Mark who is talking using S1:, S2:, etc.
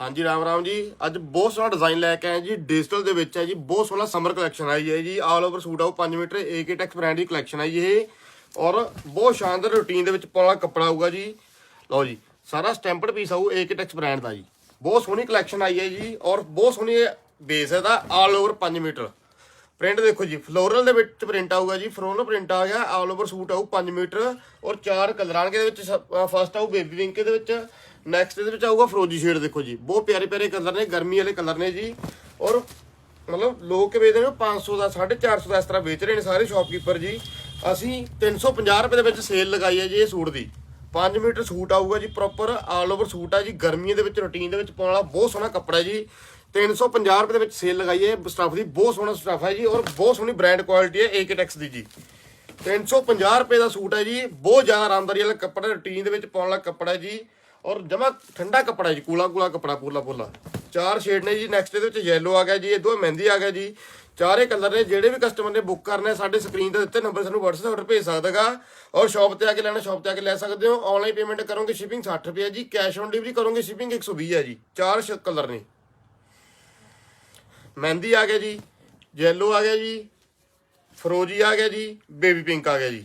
S1: ਹਾਂਜੀ, ਰਾਮ ਰਾਮ ਜੀ। ਅੱਜ ਬਹੁਤ ਸੋਹਣਾ ਡਿਜ਼ਾਈਨ ਲੈ ਕੇ ਆਏ ਜੀ। ਡਿਜੀਟਲ ਦੇ ਵਿੱਚ ਹੈ ਜੀ। ਬਹੁਤ ਸੋਹਣਾ ਸਮਰ ਕਲੈਕਸ਼ਨ ਆਈ ਹੈ ਜੀ। ਆਲ ਓਵਰ ਸੂਟ ਆਉ 5 ਮੀਟਰ ਏਕੇ ਟੈਕਸ ਬ੍ਰਾਂਡ ਦੀ ਕਲੈਕਸ਼ਨ ਆਈ ਇਹ। ਔਰ ਬਹੁਤ ਸ਼ਾਨਦਾਰ ਰੂਟੀਨ ਦੇ ਵਿੱਚ ਪਾਉਣ ਵਾਲਾ ਕੱਪੜਾ ਆਊਗਾ ਜੀ। ਲਓ ਜੀ, ਸਾਰਾ ਸਟੈਂਪਡ ਪੀਸ ਆਊ ਏਕੇ ਟੈਕਸ ਬ੍ਰਾਂਡ ਦਾ ਜੀ। ਬਹੁਤ ਸੋਹਣੀ ਕਲੈਕਸ਼ਨ ਆਈ ਹੈ ਜੀ। ਔਰ ਬਹੁਤ ਸੋਹਣੀ ਬੇਸ ਹੈ ਦਾ ਆਲ ਓਵਰ 5 ਮੀਟਰ। ਪ੍ਰਿੰਟ ਦੇਖੋ ਜੀ ਫਲੋਰਲ ਦੇ ਵਿੱਚ ਪ੍ਰਿੰਟ ਆਊਗਾ ਜੀ। ਫਲੋਰਲ ਪ੍ਰਿੰਟ ਆ ਗਿਆ ਆਲ ਓਵਰ ਸੂਟ ਆਊ 5 ਮੀਟਰ। ਔਰ ਚਾਰ ਕਲਰ ਆਣਗੇ ਦੇ ਵਿੱਚ ਫਸਟ ਆਊ ਬੇਬੀ ਪਿੰਕ ਦੇ ਵਿੱਚ। ਨੈਕਸਟ ਇਹਦੇ ਵਿੱਚ ਆਊਗਾ ਫਰੋਜੀ ਸ਼ੇਡ ਦੇਖੋ ਜੀ। ਬਹੁਤ ਪਿਆਰੇ ਪਿਆਰੇ ਕਲਰ ਨੇ, ਗਰਮੀ ਵਾਲੇ ਕਲਰ ਨੇ ਜੀ। ਔਰ ਮਤਲਬ ਲੋਕ ਵੇਚਦੇ ਨੇ 500 ਦਾ 450 ਦਾ ਇਸ ਤਰ੍ਹਾਂ ਵੇਚ ਰਹੇ ਨੇ ਸਾਰੇ ਸ਼ਾਪਕੀਪਰ ਜੀ। ਅਸੀਂ 350 ਰੁਪਏ ਦੇ ਵਿੱਚ ਸੇਲ ਲਗਾਈ ਹੈ ਜੀ ਇਹ ਸੂਟ ਦੀ। 5 ਮੀਟਰ ਸੂਟ ਆਊਗਾ ਜੀ ਪ੍ਰੋਪਰ ਆਲ ਓਵਰ ਸੂਟ ਆ ਜੀ। ਗਰਮੀਆਂ ਦੇ ਵਿੱਚ ਰੁਟੀਨ ਦੇ ਵਿੱਚ ਪਾਉਣ ਵਾਲਾ ਬਹੁਤ ਸੋਹਣਾ ਕੱਪੜਾ ਜੀ। 350 ਰੁਪਏ ਦੇ ਵਿੱਚ ਸੇਲ ਲਗਾਈ ਹੈ। ਸਟਾਫ ਦੀ ਬਹੁਤ ਸੋਹਣਾ ਸਟਾਫ ਹੈ ਜੀ ਔਰ ਬਹੁਤ ਸੋਹਣੀ ਬ੍ਰਾਂਡ ਕੁਆਲਿਟੀ ਹੈ ਏਕਟੈਕਸ ਦੀ ਜੀ। 350 ਰੁਪਏ ਦਾ ਸੂਟ ਹੈ ਜੀ। ਬਹੁਤ ਜ਼ਿਆਦਾ ਆਰਾਮਦਾਰੀ ਵਾਲਾ ਕੱਪੜਾ ਰੁਟੀਨ ਦੇ ਵਿੱਚ ਪਾਉਣ ਵਾਲਾ ਕੱਪੜਾ ਜੀ। ਔਰ ਜਮਾ ਠੰਡਾ ਕੱਪੜਾ ਜੀ, ਕੂਲਾ ਕੂਲਾ ਕੱਪੜਾ ਪੂਲਾ ਪੂਲਾ ਚਾਰ ਸ਼ੇਡ ਨੇ ਜੀ ਨੈਕਸਟ ਦੇ ਵਿੱਚ ਯੈਲੋ ਆ ਗਿਆ ਜੀ, ਇਹ ਦੋ ਮਹਿੰਦੀ ਆ ਗਿਆ ਜੀ। ਚਾਰੇ ਕਲਰ ਨੇ, ਜਿਹੜੇ ਵੀ ਕਸਟਮਰ ਨੇ ਬੁੱਕ ਕਰਨਾ, ਸਾਡੇ ਸਕਰੀਨ ਤੇ ਦਿੱਤੇ ਨੰਬਰ ਸਾਨੂੰ WhatsApp ਆਰਡਰ ਭੇਜ ਸਕਦਾਗਾ ਔਰ ਸ਼ਾਪ ਤੇ ਆ ਕੇ ਲੈਣਾ ਸ਼ਾਪ ਤੇ ਆ ਕੇ ਲੈ ਸਕਦੇ ਹੋ। ਆਨਲਾਈਨ ਪੇਮੈਂਟ ਕਰੋਗੇ ਸ਼ਿਪਿੰਗ 60 ਰੁਪਏ ਜੀ ਕੈਸ਼ ਔਨ ਡਿਲੀਵਰੀ ਕਰੋਗੇ ਸ਼ਿਪਿੰਗ 120 ਹੈ ਜੀ, ਚਾਰ ਕਲਰ ਨੇ। ਮਹਿੰਦੀ ਆ ਗਿਆ ਜੀ ਯੈਲੋ ਆ ਗਿਆ ਜੀ ਫਰੋਜੀ ਆ ਗਿਆ ਜੀ ਬੇਬੀ ਪਿੰਕ ਆ ਗਿਆ ਜੀ।